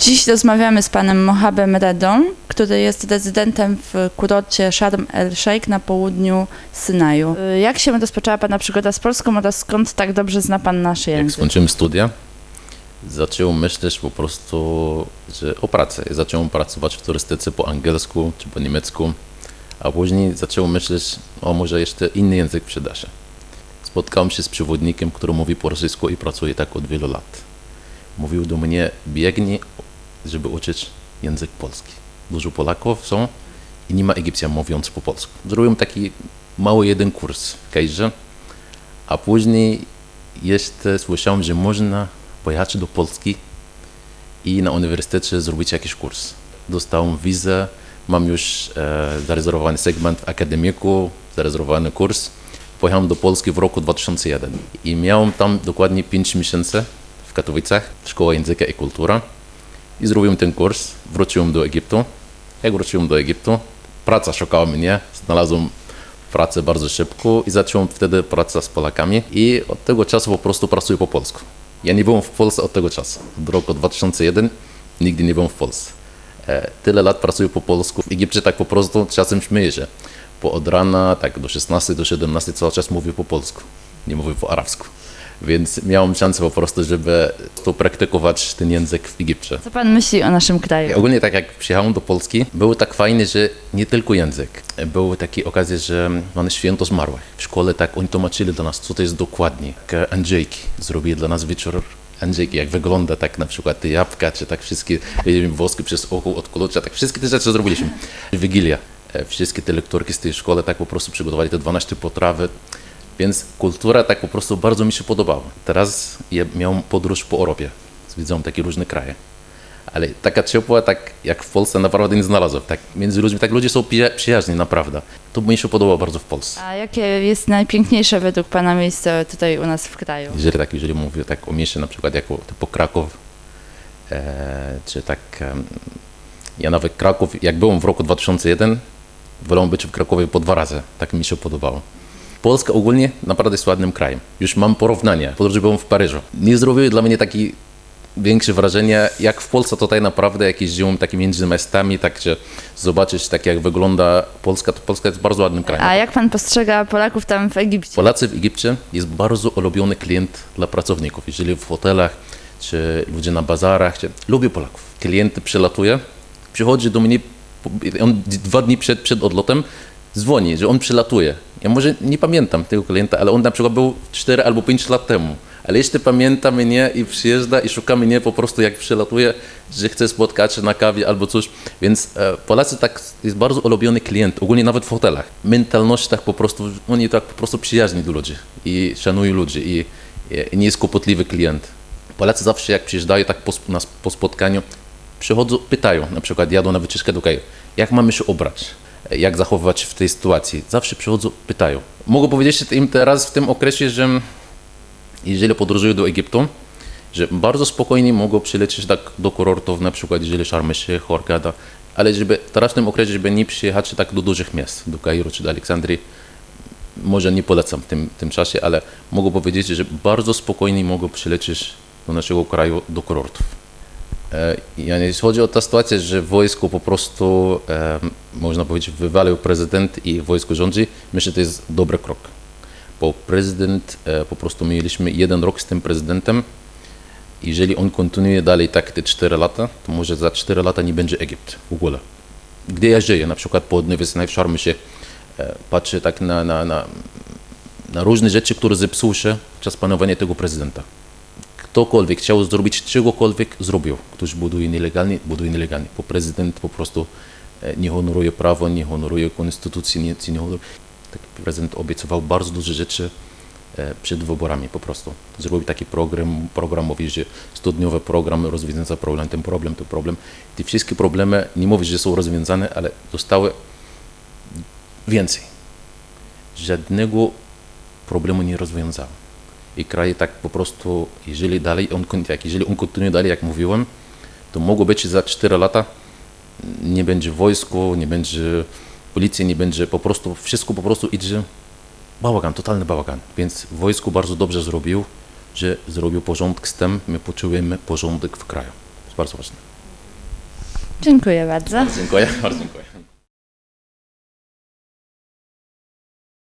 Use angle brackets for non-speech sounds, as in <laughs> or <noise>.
Dziś rozmawiamy z panem Mohabem Redą, który jest rezydentem w kurorcie Sharm el-Sheikh na południu Synaju. Y, Jak się rozpoczęła pana przygoda z Polską oraz skąd tak dobrze zna pan nasz Jak język? skończyłem studia, zacząłem myśleć po prostu że o pracy. Zacząłem pracować w turystyce po angielsku czy po niemiecku, a później zacząłem myśleć, o może jeszcze inny język przyda się. Spotkałem się z przewodnikiem, który mówi po rosyjsku i pracuje tak od wielu lat. Mówił do mnie, biegnij, żeby uczyć język polski. Dużo Polaków są i nie ma Egipcjan mówiąc po polsku. Zrobiłem taki mały jeden kurs w Kejrze, a później jeszcze słyszałem, że można pojechać do Polski i na uniwersytecie zrobić jakiś kurs. Dostałem wizę, mam już e, zarezerwowany segment w akademiku, zarezerwowany kurs. Pojechałem do Polski w roku 2001 i miałem tam dokładnie 5 miesięcy w Katowicach, Szkoła Języka i Kultura i zrobiłem ten kurs. Wróciłem do Egiptu. Jak wróciłem do Egiptu, praca szukała mnie, znalazłem pracę bardzo szybko i zacząłem wtedy pracę z Polakami i od tego czasu po prostu pracuję po polsku. Ja nie byłem w Polsce od tego czasu. Od roku 2001 nigdy nie byłem w Polsce. E, tyle lat pracuję po polsku. W Egipcie tak po prostu czasem śmieję się. Po od rana tak do 16 do 17 cały czas mówię po polsku. Nie mówię po arabsku. Więc miałem szansę po prostu, żeby to praktykować ten język w Egipcie. Co pan myśli o naszym kraju? Ogólnie tak jak przyjechałem do Polski, było tak fajnie, że nie tylko język. Były takie okazje, że mamy święto zmarłych. W szkole tak oni tłumaczyli dla nas, co to jest dokładnie. Jak Andrzejki zrobili dla nas wieczór Andrzejki, jak wygląda tak na przykład te jabłka, czy tak wszystkie woski przez oko od klucza, tak wszystkie te rzeczy zrobiliśmy. Wigilia. E, Wszystkie te lekturki z tej szkoły tak po prostu przygotowali te 12 potrawy. Więc kultura tak po prostu bardzo mi się podobała. Teraz ja miałem podróż po Europie. Zwiedzałem takie różne kraje. Ale taka ciepła, tak jak w Polsce naprawdę nie znalazłem. Tak między ludźmi, tak ludzie są przyjaźni, naprawdę. To mi się podobało bardzo w Polsce. A jakie jest najpiękniejsze według pana miejsce tutaj u nas w kraju? Jeżeli tak, jeżeli mówię tak o mieście na przykład jako typu Kraków, e, czy tak, em, ja nawet Kraków, jak byłem w roku 2001, wolałem być w Krakowie po dwa razy, tak mi się podobało. Polska ogólnie naprawdę jest ładnym krajem. Już mam porównanie. Podróż byłem w Paryżu. Nie zrobiły dla mnie takie większe wrażenie, jak w Polsce tutaj naprawdę, jak jeździłem tak między miastami, tak że zobaczyć tak jak wygląda Polska, to Polska jest bardzo ładnym krajem. A jak pan postrzega Polaków tam w Egipcie? Polacy w Egipcie jest bardzo ulubiony klient dla pracowników. Jeżeli w hotelach, czy ludzie na bazarach, czy... lubię Polaków. Klient przylatuje, przychodzi do mnie, on dwa dni przed, przed odlotem dzwoni, że on przylatuje. Ja może nie pamiętam tego klienta, ale on na przykład był 4 albo 5 lat temu. Ale jeszcze pamięta mnie i przyjeżdża i szuka mnie po prostu jak przylatuje, że chce spotkać się na kawie albo coś. Więc e, Polacy tak jest bardzo ulubiony klient, ogólnie nawet w hotelach. Mentalność tak po prostu, oni tak po prostu przyjaźni do ludzi i szanują ludzi i, i nie jest kłopotliwy klient. Polacy zawsze jak przyjeżdżają tak po, na, po spotkaniu, przychodzą, pytają, na przykład jadą na wycieczkę do kraju, jak mamy się ubrać, jak zachowywać w tej sytuacji. Zawsze przychodzą, pytają. Mogę powiedzieć im teraz w tym okresie, że jeżeli podróżują do Egiptu, że bardzo spokojnie mogą przylecieć tak do kurortów, na przykład jeżeli Sharm el-Sheikh, ale żeby teraz w tym okresie, żeby nie przyjechać tak do dużych miast, do Kairu czy do Aleksandrii, może nie polecam w tym, tym czasie, ale mogę powiedzieć, że bardzo spokojnie mogą przylecieć do naszego kraju, do kurortów. E, Jeśli chodzi o tę sytuację, że wojsko po prostu, e, można powiedzieć, wywalił prezydent i wojsko rządzi, myślę, że to jest dobry krok. Bo prezydent, e, po prostu mieliśmy jeden rok z tym prezydentem, jeżeli on kontynuuje dalej tak te 4 lata, to może za 4 lata nie będzie Egipt w ogóle. Gdzie ja żyję, na przykład po Odnowie w Szarmie się patrzę tak na, na, na, na różne rzeczy, które zepsuły się podczas panowania tego prezydenta. Ktokolwiek chciał zrobić czegokolwiek, zrobił. Ktoś buduje nielegalnie, buduje nielegalnie. Bo prezydent po prostu e, nie honoruje prawa, nie honoruje konstytucji, nic nie honoruje. Taki prezydent obiecywał bardzo dużo rzeczy e, przed wyborami po prostu. Zrobił taki program, program mówi, że studniowy program rozwiązania ten problem, ten problem. Te wszystkie problemy, nie mówię, że są rozwiązane, ale zostały więcej. Żadnego problemu nie rozwiązał. I kraj tak po prostu, jeżeli dalej on, jak, jeżeli on kontynuuje dalej, jak mówiłem, to mogło być za 4 lata nie będzie wojsku, nie będzie policji, nie będzie po prostu, wszystko po prostu idzie bałagan, totalny bałagan. Więc wojsko bardzo dobrze zrobił, że zrobił porządek z tym, my poczujemy porządek w kraju. To jest bardzo ważne. Dziękuję bardzo. Dziękuję, bardzo dziękuję. <laughs>